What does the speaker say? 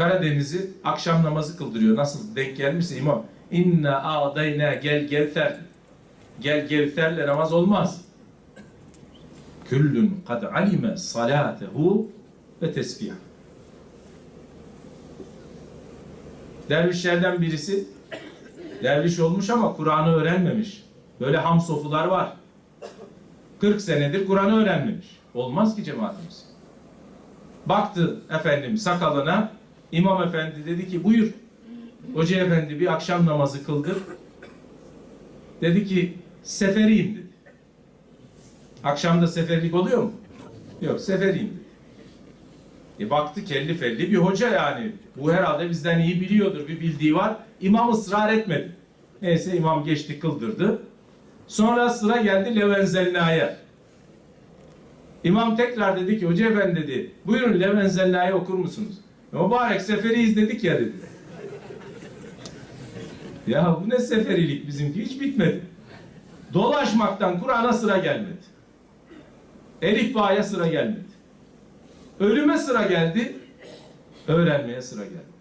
Karadeniz'i akşam namazı kıldırıyor. Nasıl denk gelmişse imam. İnna a'dayna gel gevfer. Gel gevferle namaz olmaz. Küllün kad alime salatehu ve tesbih. Dervişlerden birisi derviş olmuş ama Kur'an'ı öğrenmemiş. Böyle ham sofular var. 40 senedir Kur'an'ı öğrenmemiş. Olmaz ki cemaatimiz. Baktı efendim sakalına İmam efendi dedi ki buyur. Hoca efendi bir akşam namazı kıldır. Dedi ki seferiyim dedi. Akşamda seferlik oluyor mu? Yok seferiyim dedi. E baktı kelli felli bir hoca yani. Bu herhalde bizden iyi biliyordur. Bir bildiği var. İmam ısrar etmedi. Neyse imam geçti kıldırdı. Sonra sıra geldi Levenzelna'ya. İmam tekrar dedi ki hoca efendi dedi buyurun Levenzelna'yı okur musunuz? Mübarek seferiyiz dedik ya dedi. Ya bu ne seferilik bizimki hiç bitmedi. Dolaşmaktan Kur'an'a sıra gelmedi. Elif bağya sıra gelmedi. Ölüme sıra geldi. Öğrenmeye sıra geldi.